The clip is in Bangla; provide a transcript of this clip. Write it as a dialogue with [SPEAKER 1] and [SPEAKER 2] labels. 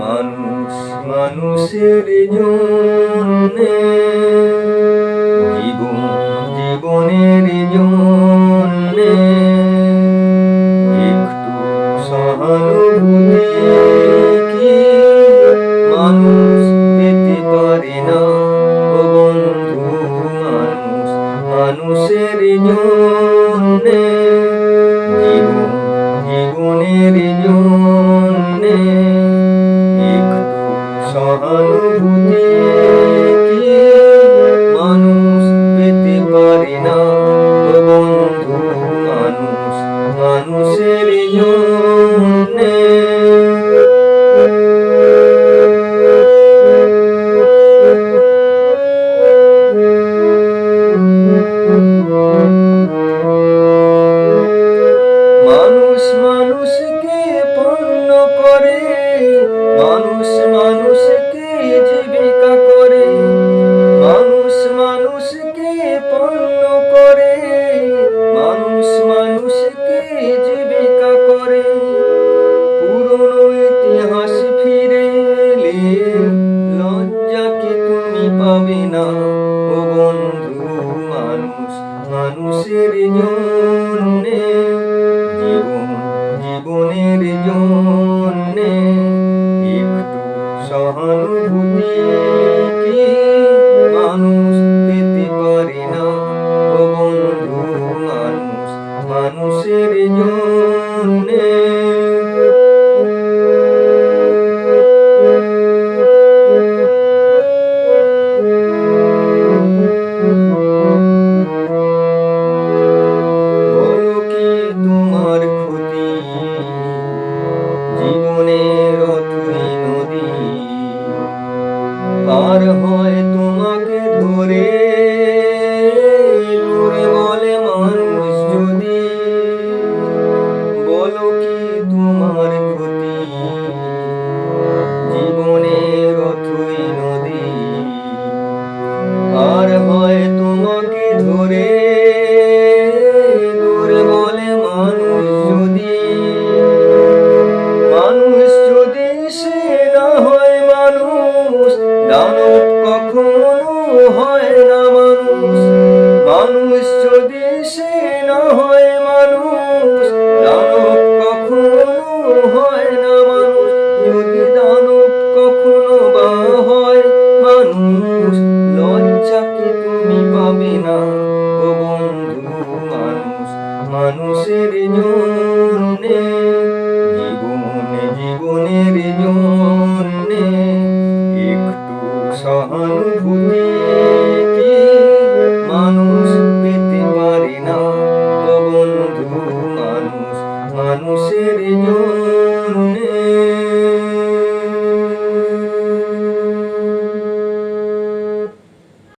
[SPEAKER 1] মানুষ মানুষের জন্যে জীবন জীবনের মানুষ মানুষকে পণ্য করে মানুষ পাবে না। ও বন্ধু মানুষ মানুষের জন্যে জীবন জীবনের জন্যে একটু সহানুভূতি মানুষ পার হয় মানুষ যদি সে হয় মানুষ, দানব কখনো হয় না মানুষ। যদি দানব কখনো বা হয় মানুষ, লজ্জাকে তুমি পাবে না ও বন্ধু মানুষ। মানুষের জন্য no seré